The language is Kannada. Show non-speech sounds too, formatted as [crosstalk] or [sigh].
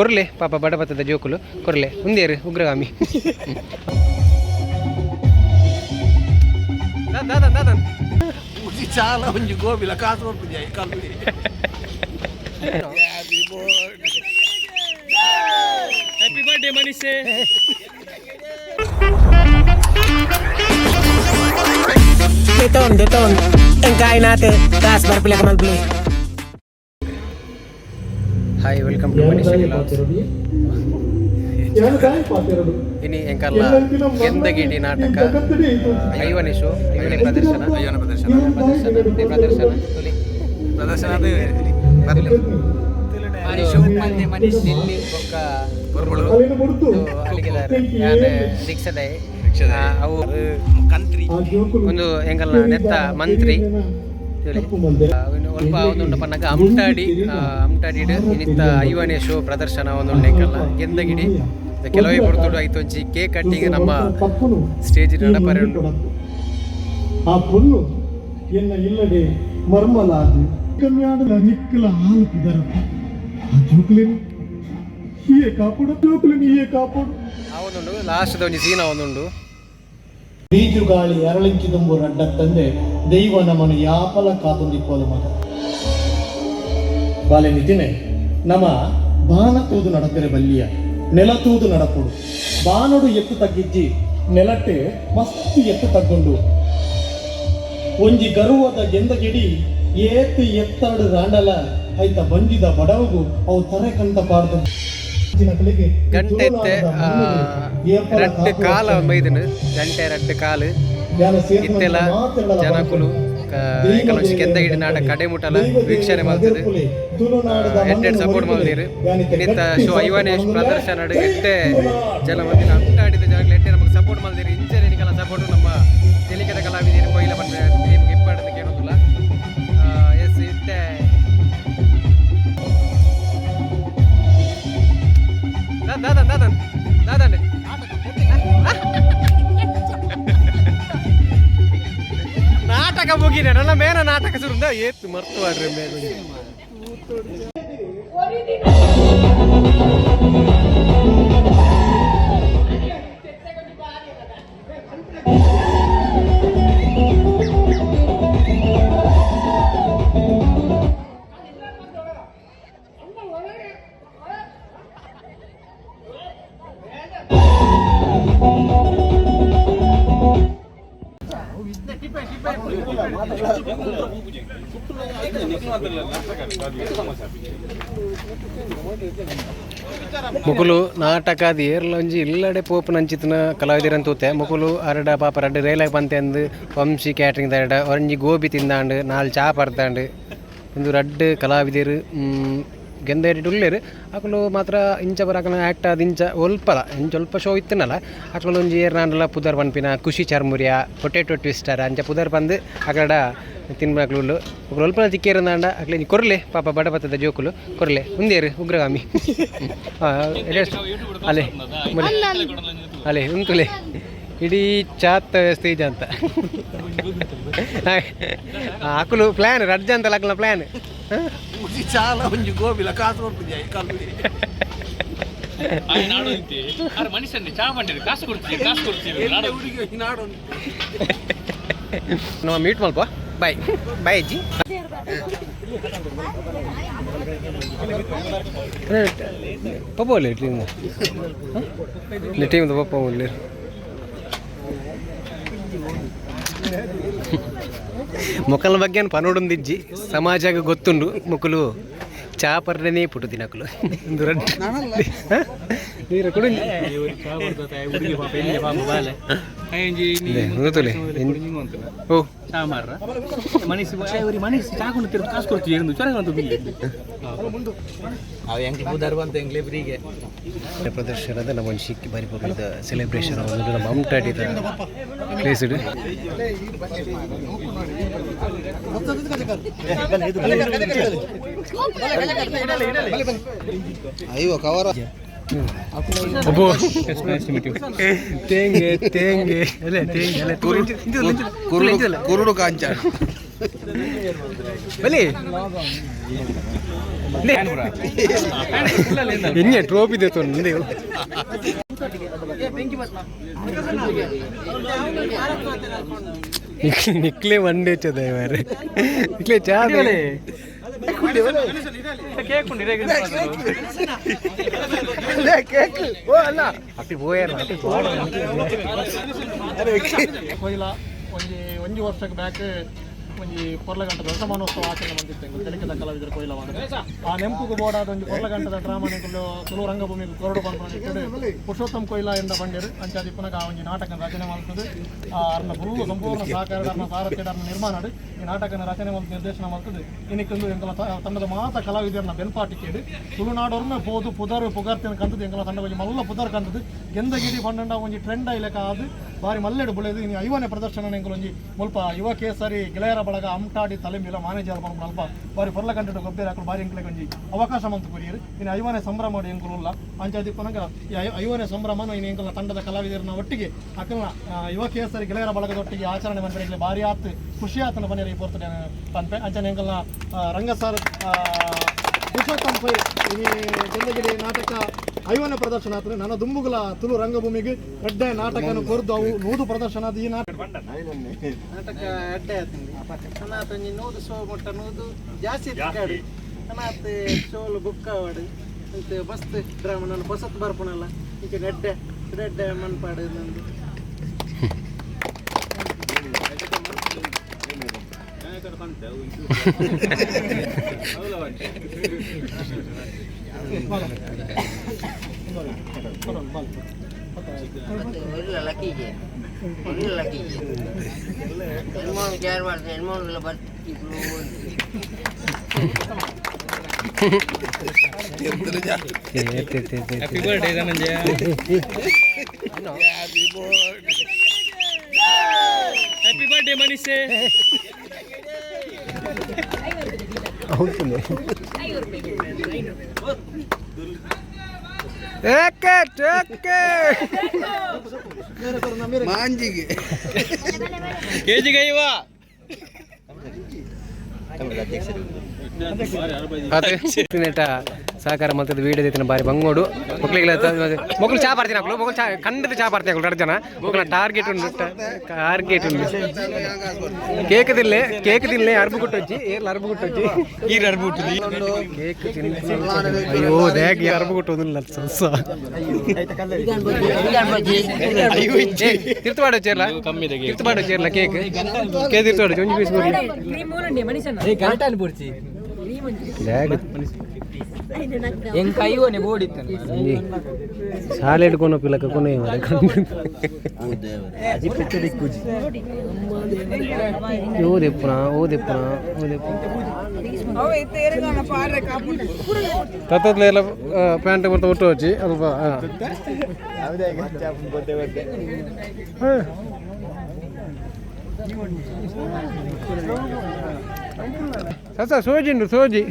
ಕೊರ್ಲೆ ಪಾಪ ಬಡಬತ್ತದ ಜೋಕುಲು ಕೊರ್ಲೆ ಮುಂದೇರು ಉಗ್ರಗಾಮಿ ದಾದನ್ ದಾದನ್ ಉಸಿ ಚಾಲ ಒಂಜಿ ಗೋಬಿಲ ಕಾಸು ಕೊಡ್ತಿದ್ಯಾ ಈ ಕಲ್ಲು happy birthday Manishe Deton, deton. Ang kain natin. Taas, barpila ka mag-play. Hi welcome to Manish ಇನಿ ಎಂಕಲ್ಲ ಎಂದಗಿಡಿ ನಾಟಕ ಐವನಿಶು ಐವನಿ ಪ್ರದರ್ಶನ. ಐವನ ಪ್ರದರ್ಶನ. ಪ್ರದರ್ಶನ. ಇದೇ ಪ್ರದರ್ಶನ. ತುಲಿ. ಪ್ರದರ್ಶನ ಮನೀಶ್ ಬರ್ಲಿ. ಬೊಕ್ಕ ಬರ್ಬಳು ಅಲ್ಲಿಗಿದ್ದಾರೆ. ಯಾನೆ ದೀಕ್ಷದೆ ಆ, ಅವು ಕಂತ್ರಿ. ಒಂದು ಎಂಕಲ್ಲ ನೆತ್ತ ಮಂತ್ರಿ. ಅಂತೇಳಿ ಒಲ್ಪ ಒಂದು ಪನ್ನಗ ಅಮ್ಟಾಡಿ ಅಮ್ಟಾಡಿಡು. ಇನ್ನಿತ್ತ ಐವನೇ ಶೋ ಪ್ರದರ್ಶನ ಒಂದು ನೇಕಲ್ಲ ಗೆಂದಗಿಡಿ ಕೆಲವೇ ಬರ್ತೋಡು ಐತು ಒಂಜಿ ಕೇಕ್ ಕಟ್ಟಿಂಗ್ ನಮ್ಮ ಸ್ಟೇಜ್ ನಡಪರೆ ಉಂಟು ಆ ಪೊಲ್ಲು ಎನ್ನ ಇಲ್ಲದೆ ಮರ್ಮಲಾದಿ ಕಲ್ಯಾಣದ ನಿಕ್ಕಲ ಹಾಲುತ್ತಿದ್ದರಪ್ಪ ಆ ಜೋಕ್ಲಿನ್ ಹೀಗೆ ಕಾಪಾಡು ಜೋಕ್ಲಿನ್ ಹೀಗೆ ಕಾಪಾಡು. ಆ ಒಂದುಂಡು ಲಾಸ್ಟ್ ಒಂಜಿ ಸೀನ ಒಂದುಂಡು ಬೀಜು ಗಾಳಿ ಅರಳಿಂಚಿದಂಬು ಅಡ್ಡ ತಂದೆ ದೈವ ನಮ್ಮನ್ನು ಯಾಪಲ ಕಾತೊಂದಿಪ್ಪೋದು ಮಗ ಬಾಲೆ ನಿತಿನೆ ನಮ ಬಾನ ತೂದು ನಡಕರೆ ಬಲ್ಲಿಯ ನೆಲ ತೂದು ನಡಪುಡು ಬಾನಡು ಎತ್ತು ತಗ್ಗಿಜ್ಜಿ ನೆಲಟ್ಟೆ ಮಸ್ತ್ ಎತ್ತು ತಗ್ಗೊಂಡು. ಒಂಜಿ ಗರುವದ ಗೆಂದಗಿಡಿ ಏತ್ ಎತ್ತರಡು ರಾಂಡಲ ಐತ ಬಂದಿದ ಬಡವಗು ಅವು ತರೆ ಕಂತ ಪಾಡ್ದು. ಗಂಟೆ ರಡ್ಡು ಕಾಲ ಮೈದನು ಗಂಟೆ ರಡ್ಡು ಕಾಲು ಇತ್ತೆಲ ಜನಕುಲು ಕೆಲವೊಂದು ಕೆಂದಗಿಡಿ ನಾಟ ಕಡೆ ಮುಟ್ಟಲ ವೀಕ್ಷಣೆ ಮಾಡ್ತದೆ. ಎಡ್ಡೆಡ್ ಸಪೋರ್ಟ್ ಮಾಡ್ತೀರಿ ಇನ್ನಿತ್ತ ಶೋ ಐವನೇ ಪ್ರದರ್ಶನ ಎಟ್ಟೆ ಜನ ಮಂದಿನ ಅಂಟಾಡಿದ ನಾಟಕ ಮುಗಿನ ನನ್ನ ಮೇನ ನಾಟಕ ಶುರು ಏತ್ ಮರ್ತು ಮಾಡ್ರಿ ಮೇಗ ಮುಕುಲು ನಾಟಕದ ಏರ್ಲೊಂಜಿ ಇಲ್ಲಡೆ ಪೋಪು ನಂಚಿತ್ತಿನ ಕಲಾವಿದರಂತ ತೂತೆ. ಮುಕುಲು ಅರಡ ಪಾಪ ರಡ್ಡು ರೈಲಾಗಿ ಪಂತೆ ಅಂದು ವಂಶಿ ಕ್ಯಾಟ್ರಿಂಗ್ ದರಡ ಒಂಜಿ ಗೋಬಿ ತಿಂದಾಂಡು, ನಾಲ್ ಚಾ ಪರ್ತಾಂಡು ಒಂದು ರಡ್ಡು ಕಲಾವಿದರು ಗೆಂದೇರಿ ಉಳ್ಳೇರು ಅಕಲು ಮಾತ್ರ ಇಂಚ ಬರಕನ ಆ್ಯಕ್ಟ್ ಅದು ಇಂಚ ಒಲ್ಪಲ, ಇಂಚ ಒಲ್ಪ ಶೋ ಇತ್ತನಲ್ಲ. ಅಕಲು ಒಂಜಿ ಏರ್ನಾಂಡಲ ಪುದರ್ ಪನ್ಪಿನ ಖುಷಿ ಚರ್ಮುರಿಯ, ಪೊಟೇಟೊ ಟ್ವಿಸ್ಟರ್, ಅಂಚ ಪುದರ್ ಪಂದು ಅಕಡ ತಿನ್ಬೇಕಲು ಒಬ್ರು ಒಲ್ಪನ ತಿಕ್ಕೇರಂದಾಂಡ ಅಕ್ಲೆ ನೀ ಕೊರ್ಲೆ ಪಾಪ ಬಡ ಬತ್ತದ ಜೋಕುಲು. ಕೊರ್ಲೆ ಮುಂದೇರು ಉಗ್ರಗಾಮಿ. [laughs] ಆ, ಅಲೆ ಅಲೆ ಉಂಟುಲೆ ಇಡೀ ಚಾತ್ ಸ್ಟೇಜ್ ಅಂತ. [laughs] ಅಕುಲು ಪ್ಲ್ಯಾನ್ ರಡ್ಜ ಅಂತ ಲಗ್ನ ಪ್ಲ್ಯಾನ್ ನಾವು ಚಾಲ ಒಂಜಿ ಗೋಬಿಲ ಕಾಸು ಕೊಡ್ತಿದ್ಯಾ ಈ ಕಲ್ಲು? ಆಯ್ ನಾಡು ಅಂತೆ. ಅರೆ ಮನುಷ್ಯನ್ನೇ ಚಾ ಮಾಡಿರಿ ಕಾಸು ಕೊಡ್ತೀವಿ ಕಾಸು ಕೊಡ್ತೀವಿ ನಾಡು ಹುಡುಗಿ ಈ ನಾಡು ನಮ್ಮ ಮೀಟ್ ಮಲ್ಪ ಬಾಯ್ ಬಾಯ್ ಅಜ್ಜಿ ಪಪ್ಪ ಒಳ್ಳೆ ಟೀಮ್ ಟೀಮ್ ಪಪ್ಪ ಒಳ್ಳೆ ಮೊಕಲ ಬಗ್ಗೆ ಪನೋಡೊಂದಿಜ್ಜಿ ಸಮಾಜಗ ಗೊತ್ತುಂಡು ಮುಕುಲು ಚಾ ಪರ್ರನೇ ಪುಟು ದಿನಕ್ಕಲು ಒಂದು ರಡ್ಡು ನೀರು ಕೊಡು. ಇದೆ, ಓ. ಚಾ ಮಾರ್ರ? ಮನಸ್ಸು ಮನಸ್ಸು ಚಾ ಕೊಂಡು ತಿರ್ದು ಕಾಸು ಕೊಡ್ತೀವಿ ಚೊರೆ ಅಂತ ಬಿಲ್ಲಿ. ಪ್ರದರ್ಶನದ ನಮ್ಮ ಒಂದು ಶಿಕ್ಕಿ ಪರಿಪೂರ್ಣದ ಸೆಲೆಬ್ರೇಷನ್ ಒಂದು ನಮ್ಮ ಅಮ್ಟಾಡಿದ ಪ್ಲೇಸ್ ಇಡು. ಅಯ್ಯೋ ಕವರ ಅಬ್ಬೋ ತೇಂಗೆ ತೇಂಗೆ. ಅಲ್ಲೇ ತೇಂಗೆ ಅಲ್ಲೇ ಕುರುಡು ಕಾಂಚ ಬಲಿ ಹೆಂಗೆ ಟ್ರೋಫಿ ದೇತು ನೀವು ನಿಕ್ಲೆ ಡೇ ಚದ ಮಾರೆ ನಿಕ್ಲೆ ಚಾ ಅಪ್ಪಿ ಹೋಯಾರ ಕೊಯ್ಲ ಒಂಜಿ ಒಂಜಿ ವರ್ಷಕ್ಕೆ ಬ್ಯಾಕ್ ಒಂಜಿ ಪೊರ್ಲಗಂಟದ ದಶಮಾನೋತ್ಸವ ಆಚರಣೆ ಮಾಡ್ತಿದ್ದೆ ತೆಲಕದ ಕಲಾವಿದರ ಕೊಯ್ಲ ಮಾಡಿದ್ರೆ ಆ ನೆಂಪುಗು ಬೋಡಾದ ಒಂಜಿ ಪೊರ್ಲಗಂಟದ ಡ್ರಾಮನೆ ತುಳು ರಂಗಭೂಮಿಗೆ ಕೊರಡು ಬಂದು ಪುರುಷೋತ್ತಮ ಕೊಯ್ಲ ಎಂದ ಬಂದಿರು ಅಂಚಾದಿ ಪುನಃ ಆ ಒಂಜಿ ನಾಟಕ ರಚನೆ ಆ ಅರ್ನ ಗುರು ಸಂಪೂರ್ಣ ಸಹಕಾರ ಅರ್ನ ಸಾರಥ್ಯದ ನಿರ್ಮಾಣ ಈ ನಾಟಕನ ರಚನೆ ಮತ್ತು ನಿರ್ದೇಶನ ಮಾಡ್ತದೆ ಇನ್ನಿಕ್ಕೊಂದು ಎಂಕಲ ತಂಡದ ಮಾತ ಕಲಾವಿದರನ್ನ ಬೆನ್ಪಾಟಿ ಕೇಳಿ ತುಳುನಾಡೋರ್ನ ಬೋದು ಪುದರ್ ಪುಗಾರ್ತಿನ ಕಂತದ್ದು, ಎಂಕಲ ತಂಡ ಮಲ್ಲ ಪುದರ್ ಕಂತದ್ದು, ಗೆಂದಗಿರಿ ಪಂಡ ಒಂಜಿ ಟ್ರೆಂಡ್ ಇಲ್ಲಕ ಆದು ಬಾರಿ ಮಲ್ಲೆಡು ಬುಳೆದು ಇನ್ನು ಐವನೇ ಪ್ರದರ್ಶನ ಎಂಕುಲೊಂಜಿ ಮುಲ್ಪ ಯುವ ಕೇಸರಿ ಗೆಳೆಯರ ಬಳಗ ಅಮ್ಟಾಡಿ ತಲೆಂಬಿಲ ಮಾನೇಜರ್ ಬಂದು ಅಲ್ಪ ಬಾರಿ ಪೊರ್ಲ ಕಂಟೆಡು ಗೊಬ್ಬರ ಹಾಕಲು ಬಾರಿ ಎಂಕ್ಲೆ ಕೊಂಜಿ ಅವಕಾಶ ಮಂತು ಕೊರಿಯರು. ಇನ್ನು ಐವನೇ ಸಂಭ್ರಮ ಮಾಡಿ ಎಂಕಲು ಇಲ್ಲ. ಅಂಚಾದಿ ಪುನಗ ಐವನೇ ಸಂಭ್ರಮನು ಇನ್ನು ಎಂಕಲ ತಂಡದ ಕಲಾವಿದರನ್ನ ಒಟ್ಟಿಗೆ ಅಕಲ್ನ ಯುವ ಕೇಸರಿ ಗೆಳೆಯರ ಬಳಗದೊಟ್ಟಿಗೆ ಆಚರಣೆ ಮಾಡಿದ್ರೆ ಬಾರಿ ಆತ್ ಖುಷಿ ಆತನ ಈ ಪೋರ್ತಡೆ ಪನ್ಪೆ ಅಂಚನೆ ಎಂಕಲ್ನ ರಂಗಸಾರ್ ಪುರುಷೋತ್ತಮ ಪೈ ಈ ಗೆಂದಗಿರಿ ನಾಟಕ ಐವನೇ ಪ್ರದರ್ಶನ ಆತದೆ ನನ್ನ ದುಂಬುಗಳ ತುಳು ರಂಗಭೂಮಿಗೆ ಎಡ್ಡೆ ನಾಟಕನ ಕೊರ್ದು ಅವು ನೂದು ಪ್ರದರ್ಶನ ಅದು ಈ ನಾಟಕ ನಾಟಕ ಅನಾಥ ಒಂಜಿ ನೂದು ಶೋ ಮುಟ್ಟ ನೂದು ಜಾಸ್ತಿ ತಿಕ್ಕಾಡು. ಅನಾಥ ಶೋಲು ಬುಕ್ಕ ಆವಾಡು ಅಂತ ಮಸ್ತ್ ಡ್ರಾಮ ನಾನು ಬಸತ್ ಬರ್ಪಣಲ್ಲ ಈಗ ನೆಡ್ಡೆ ನೆಡ್ಡೆ ಮನ್ಪಾಡು ನಂದು. ಲಕ್ಕಿಗೆ [laughs] ఎన్నో విచారపడతారు ఎన్నో బతికి happy birthday Dhananjaya happy birthday Manish అవుతుంది ಮಾಂಜಿಗೆ. ಕೆಜಿಗೆ ಇವ ನೆಟ ಸಹಕಾರ ಮಲ್ತದ ವೀಡಿಯೋ ಐತಿನ ಬಾರಿ ಬಂಗೋಡು. ಮಕ್ಳಿಗೆಲ್ಲ ಮಕ್ಳು ಚಾ ಬರ್ತೀನಿ ಹಾಕ್ಲು. ಮಕ್ಕಳು ಚಾ ಖಂಡಿತ ಚಾ ಬರ್ತೀನಿ ಹಾಕ್ಲು ಎರಡು ಜನ. ಮಕ್ಕಳ ಟಾರ್ಗೆಟ್ ಉಂಟು. ಟಾರ್ಗೆಟ್ ಉಂಟು. ಕೇಕ್ ತಿನ್ಲೆ ಕೇಕ್ ತಿನ್ಲೆ ಅರ್ಬು ಕೊಟ್ಟೊಚ್ಚಿ ಏರ್ಲ ಅರ್ಬು ಕೊಟ್ಟೊಚ್ಚಿ ಈರ್ ಅರ್ಬು ಕೊಟ್ಟು ಕೇಕ್ ಅಯ್ಯೋ ದೇಗ್ ಅರ್ಬು ಕೊಟ್ಟೋದಿಲ್ಲ ಸೊಸ ತಿರ್ತು ಮಾಡೋ ಚೇರ್ಲ. ತಿರ್ತು ಮಾಡೋ ಚೇರ್ಲ ಕೇಕ್ ಕೇಕ್ ತಿರ್ತು ಮಾಡೋ ಒಂಜಿ ಪೀಸ್ ಕೊಡಿ. ದೇಗ್ ಒಂಜಿ ಶಾಲೆ ಹಿಡ್ಕೊಂಡು ಪಿಲಕ ಕೊನೆ ಓ ದೆಪ್ಪುನ ಓ ದೆಪ್ಪುನ ಓ ದೆಪ್ಪು ತತ್ತದ್ಲ ಎಲ್ಲ ಪ್ಯಾಂಟ್ ಮತ್ತೆ ಒಟ್ಟು ಹಚ್ಚಿ ಅಲ್ಪ સસા સોજી નું સોજી